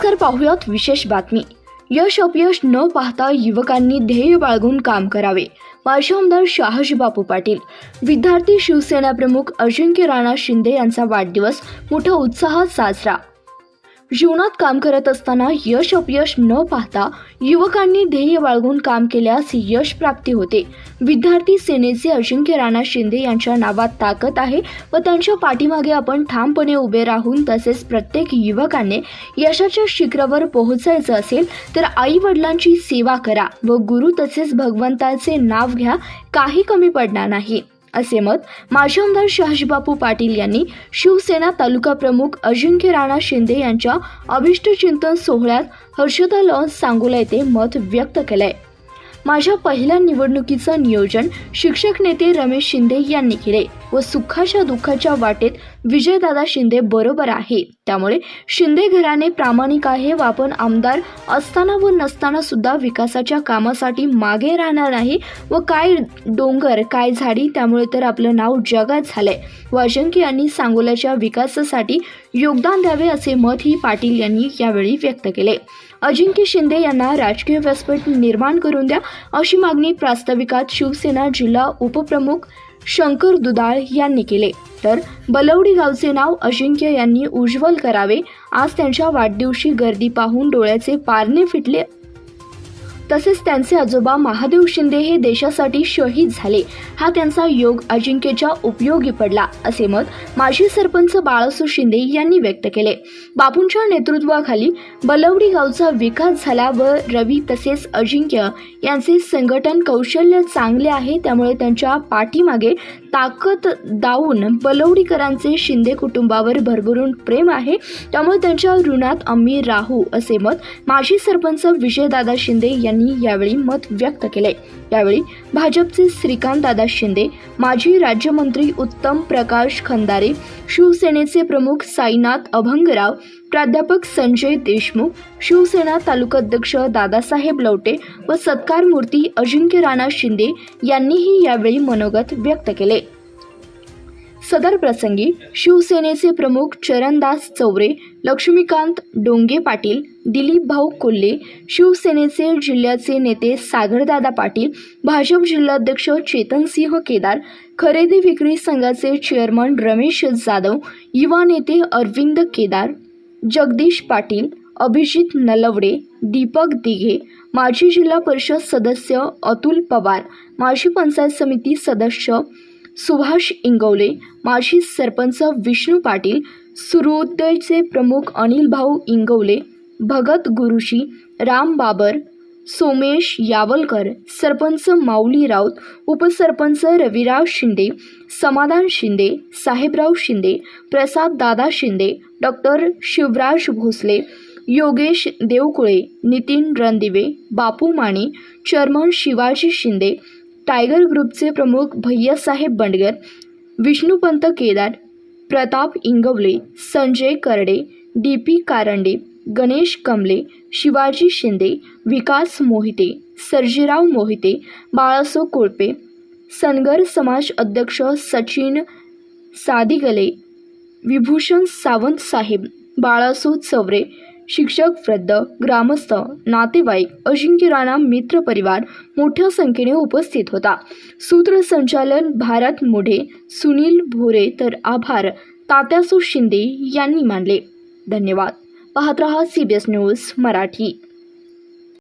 नमस्कार पाहुयात विशेष बातमी. यश अपयश न पाहता युवकांनी ध्येय बाळगून काम करावे. माजी आमदार शहाजी बापू पाटील. विद्यार्थी शिवसेना प्रमुख अजिंक्य राणा शिंदे यांचा वाढदिवस. मोठ्या उत्साहात साजरा. जीवनात काम करत असताना यश अपयश न पाहता युवकांनी ध्येय बाळगून काम केल्यास यश प्राप्ती होते. विद्यार्थी सेनेचे अजिंक्य राणा शिंदे यांच्या नावात ताकद आहे व त्यांच्या पाठीमागे आपण ठामपणे उभे राहून तसेच प्रत्येक युवकाने यशाच्या शिखरावर पोहोचायचं असेल तर आई वडिलांची सेवा करा व गुरु तसेच भगवंताचे नाव घ्या. काही कमी पडणार नाही. असे मत माजी आमदार शहाजीबापू पाटील यांनी शिवसेना तालुका प्रमुख अजिंक्य राणा शिंदे यांच्या अभिष्टचिंतन सोहळ्यात हर्षदा लॉन्स सांगोला येथे मत व्यक्त केलंय. माझ्या पहिल्या निवडणुकीचं नियोजन शिक्षक नेते रमेश शिंदे यांनी केले व सुखाच्या दुःखाच्या वाटेत विजयदादा शिंदे बरोबर आहे. त्यामुळे शिंदे घराणे प्रामाणिक आहे व आपण आमदार असताना व नसताना सुद्धा विकासाच्या कामासाठी मागे राहणार नाही व काय डोंगर काय झाडी त्यामुळे तर आपलं नाव जगात झालंय. व अजिंक्य यांनी सांगोल्याच्या विकासासाठी योगदान द्यावे असे मत ही पाटील यांनी यावेळी व्यक्त केले. अजिंक्य शिंदे यांना राजकीय व्यासपीठ निर्माण करून द्या अशी मागणी प्रास्ताविकात शिवसेना जिल्हा उपप्रमुख शंकर दुधाळ यांनी केले. तर बलवडी गावचे नाव अजिंक्य यांनी उज्ज्वल करावे. आज त्यांच्या वाढदिवशी गर्दी पाहून डोळ्याचे पारणे फिटले तसेच त्यांचे आजोबा महादेव शिंदे हे देशासाठी शहीद झाले. हा त्यांचा योग अजिंक्यच्या उपयोगी पडला असे मत माजी सरपंच बाळासू शिंदे यांनी व्यक्त केले. बापूंच्या नेतृत्वाखाली बलवडी गावचा विकास झाला व रवी तसेच अजिंक्य यांचे संघटन कौशल्य चांगले आहे त्यामुळे त्यांच्या पाठीमागे ताकद दावून बलवडीकरांचे शिंदे कुटुंबावर भरभरून प्रेम आहे. त्यामुळे त्यांच्या ऋणात आम्ही राहू असे मत माजी सरपंच विजयदादा शिंदे यांनी यावेळी मत व्यक्त केले. यावेळी भाजपचे श्रीकांत दादा शिंदे माजी राज्यमंत्री उत्तम प्रकाश खंदारे शिवसेनेचे प्रमुख साईनाथ अभंगराव प्राध्यापक संजय देशमुख शिवसेना तालुकाध्यक्ष दादासाहेब लवटे व सत्कार मूर्ती अजिंक्य राणा शिंदे यांनीही यावेळी मनोगत व्यक्त केले. सदर प्रसंगी शिवसेनेचे प्रमुख चरणदास चौरे लक्ष्मीकांत डोंगे पाटील दिलीप भाऊ कोल्हे शिवसेनेचे जिल्ह्याचे नेते सागरदादा पाटील भाजप जिल्हाध्यक्ष चेतनसिंह केदार खरेदी विक्री संघाचे चेअरमन रमेश जाधव युवा नेते अरविंद केदार जगदीश पाटील अभिजित नलवडे दीपक दिघे माजी जिल्हा परिषद सदस्य अतुल पवार माजी पंचायत समिती सदस्य सुभाष इंगवले माजी सरपंच विष्णू पाटील सूर्योदयचे प्रमुख अनिल भाऊ इंगवले भगत गुरुशी राम बाबर सोमेश यावलकर सरपंच माऊली राऊत उपसरपंच रविराव शिंदे समाधान Shinde Sahebrao Shinde Prasad Dada Shinde doctor Shivraj Bhosale Yogesh Devkule Nitin Randive Bapu Mane chairman Shivaji Shinde tiger ग्रुपचे प्रमुख भैयासाहेब बंडगर विष्णुपंत केदार प्रताप इंगवले संजय करडे डी पी कारंडे गणेश कमले शिवाजी शिंदे विकास मोहिते सर्जीराव मोहिते बाळासो कोळपे सनगर समाज अध्यक्ष सचिन सादिगले विभूषण सावंत साहेब बाळासो चवरे शिक्षक वृद्ध ग्रामस्थ नातेवाईक अजिंक्य राणा मित्र परिवार मोठ्या संख्येने उपस्थित होता. सूत्रसंचालन भारत मोढे सुनील भोरे तर आभार तात्यासू शिंदे यांनी मानले. धन्यवाद. पाहत रहा C B S news Marathi.